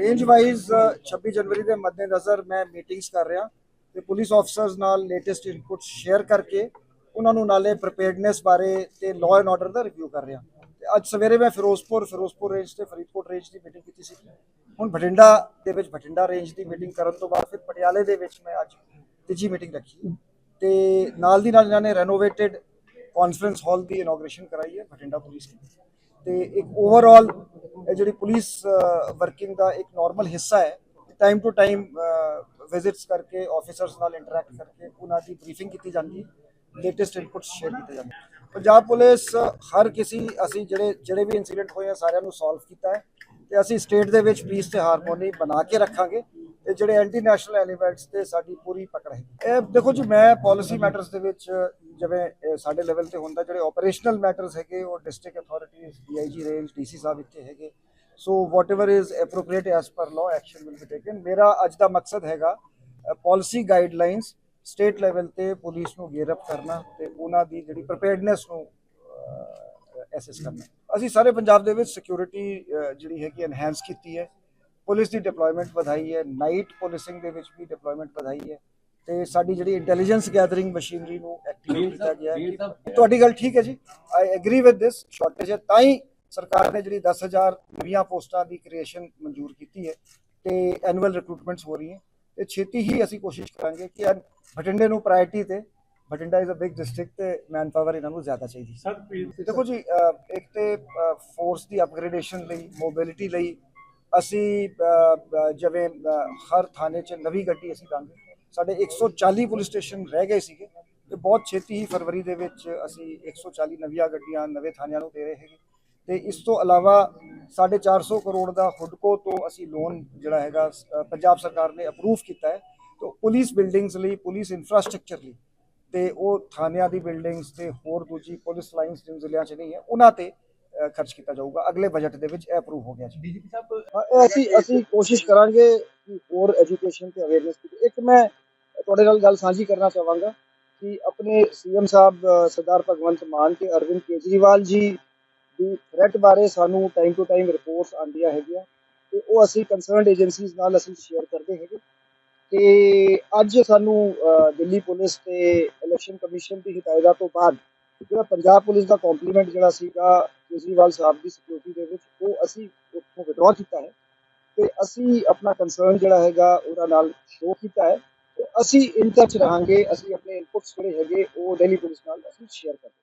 Range wise 26 ਜਨਵਰੀ ਦੇ ਮੱਦੇਨਜ਼ਰ ਮੈਂ ਮੀਟਿੰਗਸ ਕਰ ਰਿਹਾ ਤੇ ਪੁਲਿਸ ਆਫਸਰਸ ਨਾਲ ਲੇਟੈਸਟ ਇਨਪੁਟ ਸ਼ੇਅਰ ਕਰਕੇ ਉਹਨਾਂ ਨੂੰ ਨਾਲੇ ਪ੍ਰੀਪੇਅਰਡਨੈਸ ਬਾਰੇ ਤੇ ਲਾਅ ਐਂਡ ਆਰਡਰ ਦਾ ਰਿਵਿਊ ਕਰ ਰਿਹਾ ਤੇ ਅੱਜ ਸਵੇਰੇ ਮੈਂ ਫਿਰੋਜ਼ਪੁਰ ਫਿਰੋਜ਼ਪੁਰ ਰੇਂਜ ਤੇ ਫਰੀਦਕੋਟ ਰੇਂਜ ਦੀ ਮੀਟਿੰਗ ਕੀਤੀ ਸੀ ਹੁਣ ਬਠਿੰਡਾ ਦੇ ਵਿੱਚ ਬਠਿੰਡਾ ਰੇਂਜ ਦੀ ਮੀਟਿੰਗ ਕਰਨ ਤੋਂ ਬਾਅਦ ਫਿਰ ਪਟਿਆਲੇ ਦੇ ਵਿੱਚ ਮੈਂ ਅੱਜ ਤੀਜੀ ਮੀਟਿੰਗ ਰੱਖੀ ਤੇ ਨਾਲ ਦੀ ਨਾਲ ਇਹਨਾਂ ਨੇ ਰੈਨੋਵੇਟਿਡ ਕਾਨਫਰੰਸ ਹਾਲ ਦੀ ਇਨੋਗ੍ਰੇਸ਼ਨ ਕਰਾਈ ਹੈ ਬਠਿੰਡਾ ਪੁਲਿਸ ਦੀ ਤੇ ਇੱਕ ਓਵਰਆਲ ਇਹ ਜਿਹੜੀ ਪੁਲਿਸ ਵਰਕਿੰਗ ਦਾ ਇੱਕ ਨਾਰਮਲ ਹਿੱਸਾ ਹੈ ਟਾਈਮ ਟੂ ਟਾਈਮ ਵਿਜ਼ਿਟਸ ਕਰਕੇ ਆਫੀਸਰਸ ਨਾਲ ਇੰਟਰੈਕਟ ਕਰਕੇ ਉਹਨਾਂ ਦੀ ਬਰੀਫਿੰਗ ਕੀਤੀ ਜਾਂਦੀ ਲੇਟੈਸਟ ਇਨਪੁਟਸ ਸ਼ੇਅਰ ਕੀਤੇ ਜਾਂਦੇ। ਪੰਜਾਬ ਪੁਲਿਸ ਹਰ ਕਿਸੇ, ਅਸੀਂ ਜਿਹੜੇ ਜਿਹੜੇ ਵੀ ਇਨਸੀਡੈਂਟ ਹੋਏ ਆ, ਸਾਰਿਆਂ ਨੂੰ ਸੋਲਵ ਕੀਤਾ ਹੈ ਤੇ ਅਸੀਂ ਸਟੇਟ ਦੇ ਵਿੱਚ ਪੀਸ ਤੇ ਹਾਰਮੋਨੀ ਬਣਾ ਕੇ ਰੱਖਾਂਗੇ ਤੇ ਜਿਹੜੇ ਐਂਟੀ ਨੈਸ਼ਨਲ ਐਲੀਮੈਂਟਸ ਤੇ ਸਾਡੀ ਪੂਰੀ ਪਕੜ ਹੈ ਇਹ ਦੇਖੋ ਜੀ, ਮੈਂ ਪਾਲਿਸੀ ਮੈਟਰਸ ਦੇ ਵਿੱਚ ਜਿਵੇਂ ਸਾਡੇ ਲੈਵਲ ਤੇ ਹੁੰਦਾ ਜਿਹੜੇ ਆਪਰੇਸ਼ਨਲ ਮੈਟਰਸ ਹੈਗੇ, ਉਹ district authorities DIG range DC ਸਾਹਿਬ ਇੱਥੇ ਹੈਗੇ। So whatever is appropriate as per law action will be taken ਮੇਰਾ ਅੱਜ ਦਾ ਮਕਸਦ ਹੈਗਾ ਪਾਲਿਸੀ ਗਾਈਡਲਾਈਨਸ ਸਟੇਟ ਲੈਵਲ ਤੇ ਪੁਲਿਸ ਨੂੰ ਗੇਅਰ ਅਪ ਕਰਨਾ ਤੇ ਉਹਨਾਂ ਦੀ ਜਿਹੜੀ ਪ੍ਰੀਪੇਅਰਡਨੈਸ ਨੂੰ ਐਸੈਸ ਕਰਨਾ। ਅਸੀਂ ਸਾਰੇ ਪੰਜਾਬ ਦੇ ਵਿੱਚ ਸਿਕਿਉਰਿਟੀ ਜਿਹੜੀ ਹੈਗੀ ਐਨਹਾਂਸ ਕੀਤੀ ਹੈ। ਪੁਲਿਸ ਦੀ ਡਿਪਲੋਇਮੈਂਟ ਵਧਾਈ ਹੈ। ਨਾਈਟ ਪੁਲਿਸਿੰਗ ਦੇ ਵਿੱਚ ਵੀ ਡਿਪਲੋਇਮੈਂਟ ਵਧਾਈ ਹੈ। ਤੇ ਸਾਡੀ ਜਿਹੜੀ ਇੰਟੈਲੀਜੈਂਸ ਗੈਦਰਿੰਗ ਮਸ਼ੀਨਰੀ ਨੂੰ ਐਕਟੀਵੇਟ ਕੀਤਾ ਗਿਆ ਹੈ। ਤੁਹਾਡੀ ਗੱਲ ਠੀਕ ਹੈ ਜੀ। I agree with this shortage ਹੈ। ਤਾਂ ਹੀ ਸਰਕਾਰ ਨੇ ਜਿਹੜੀ 10000 ਨਵੀਆਂ ਪੋਸਟਾਂ ਦੀ ਕ੍ਰੀਏਸ਼ਨ ਮਨਜ਼ੂਰ ਕੀਤੀ ਹੈ ਤੇ ਐਨੂਅਲ ਰਿਕਰੂਟਮੈਂਟਸ ਹੋ ਰਹੀ ਹੈ ਤੇ ਛੇਤੀ ਹੀ ਅਸੀਂ ਕੋਸ਼ਿਸ਼ ਕਰਾਂਗੇ ਕਿ ਬਠਿੰਡੇ ਨੂੰ ਪ੍ਰਾਇੋਰਟੀ ਤੇ Bathinda is a big district ਤੇ ਮੈਨ ਪਾਵਰ ਇਹਨਾਂ ਨੂੰ ਜ਼ਿਆਦਾ ਚਾਹੀਦੀ ਸਰ ਦੇਖੋ ਜੀ ਇੱਕ ਤੇ ਫੋਰਸ ਦੀ ਅਪਗ੍ਰੇਡੇਸ਼ਨ ਲਈ ਮੋਬਿਲਿਟੀ ਲਈ ਅਸੀਂ ਜਿਵੇਂ ਹਰ ਥਾਣੇ 'ਚ ਨਵੀਂ ਗੱਡੀ ਅਸੀਂ ਦਾਂਗੇ ਸਾਡੇ 140 ਪੁਲਿਸ ਸਟੇਸ਼ਨ ਰਹਿ ਗਏ ਸੀਗੇ ਤੇ ਬਹੁਤ ਛੇਤੀ ਹੀ ਫਰਵਰੀ ਦੇ ਵਿੱਚ ਅਸੀਂ 140 ਨਵੀਆਂ ਗੱਡੀਆਂ ਨਵੇਂ ਥਾਣਿਆਂ ਨੂੰ ਦੇ ਰਹੇ ਹੈਗੇ। ਤੇ ਇਸ ਤੋਂ ਇਲਾਵਾ 450 ਕਰੋੜ ਦਾ ਹੁਡਕੋ ਤੋਂ ਅਸੀਂ ਲੋਨ ਜਿਹੜਾ ਹੈਗਾ ਪੰਜਾਬ ਸਰਕਾਰ ਨੇ ਅਪਰੂਵ ਕੀਤਾ ਹੈ। ਤੋਂ ਪੁਲਿਸ ਬਿਲਡਿੰਗਸ ਲਈ ਪੁਲਿਸ ਇਨਫਰਾਸਟ੍ਰਕਚਰ ਲਈ ਤੇ ਉਹ ਥਾਣਿਆਂ ਦੀ ਬਿਲਡਿੰਗਸ ਤੇ ਹੋਰ ਦੂਜੀ ਪੁਲਿਸ ਲਾਈਨਸ ਜਿਨ ਜ਼ਿਲ੍ਹਿਆਂ 'ਚ ਨਹੀਂ ਹੈ ਉਹਨਾਂ ਤੇ ਖਰਚ ਕੀਤਾ ਜਾਊਗਾ। ਅਗਲੇ ਬਜਟ ਦੇ ਵਿੱਚ ਇਹ ਅਪਰੂਵ ਹੋ ਗਿਆ ਜੀ। ਡੀਜੀਪੀ ਸਾਹਿਬ ਅਸੀਂ ਅਸੀਂ ਕੋਸ਼ਿਸ਼ ਕਰਾਂਗੇ ਕਿ ਹੋਰ ਐਜੂਕੇਸ਼ਨ ਤੇ ਅਵੇਅਰਨੈਸ ਇੱਕ ਮੈਂ ਤੁਹਾਡੇ ਨਾਲ ਗੱਲ ਸਾਂਝੀ ਕਰਨਾ ਚਾਹਾਂਗਾ ਕਿ ਆਪਣੇ ਸੀਐਮ ਸਾਹਿਬ ਸਰਦਾਰ ਭਗਵੰਤ ਮਾਨ ਤੇ ਅਰਵਿੰਦ ਕੇਜਰੀਵਾਲ ਜੀ ਦੀ ਥ੍ਰੈਟ ਬਾਰੇ ਸਾਨੂੰ ਟਾਈਮ ਟੂ ਟਾਈਮ ਰਿਪੋਰਟਸ ਆਉਂਦੀਆਂ ਹੈਗੀਆਂ ਤੇ ਉਹ ਅਸੀਂ ਕੰਸਰਨਡ ਏਜੰਸੀਜ਼ ਨਾਲ ਅਸੀਂ ਸ਼ੇਅਰ ਕਰਦੇ ਹੈਗੇ ਤੇ ਅੱਜ ਸਾਨੂੰ ਦਿੱਲੀ ਪੁਲਿਸ ਤੇ ਇਲੈਕਸ਼ਨ ਕਮਿਸ਼ਨ ਦੀ ਹਦਾਇਤਾਂ ਤੋਂ ਬਾਅਦ ਜਿਹੜਾ ਪੰਜਾਬ ਪੁਲਿਸ ਦਾ ਕੰਪਲੀਮੈਂਟ ਜਿਹੜਾ ਸੀਗਾ ਕੇਜਰੀਵਾਲ ਸਾਹਿਬ ਦੀ ਸਿਕਿਉਰਿਟੀ ਦੇ ਵਿੱਚ, ਉਹ ਅਸੀਂ ਉੱਥੋਂ ਵਿਡਰਾ ਕੀਤਾ ਹੈ। ਤੇ ਅਸੀਂ ਆਪਣਾ ਕੰਸਰਨ ਜਿਹੜਾ ਹੈਗਾ ਉਹਦਾ ਨਾਲ ਸ਼ੋਅ ਕੀਤਾ ਹੈ ਤੇ ਅਸੀਂ ਇਨ ਟੱਚ ਰਹਾਂਗੇ, ਅਸੀਂ ਆਪਣੇ ਇਨਪੁਟਸ ਜਿਹੜੇ ਹੈਗੇ ਉਹ ਦਿੱਲੀ ਪੁਲਿਸ ਨਾਲ ਅਸੀਂ ਸ਼ੇਅਰ ਕਰਾਂਗੇ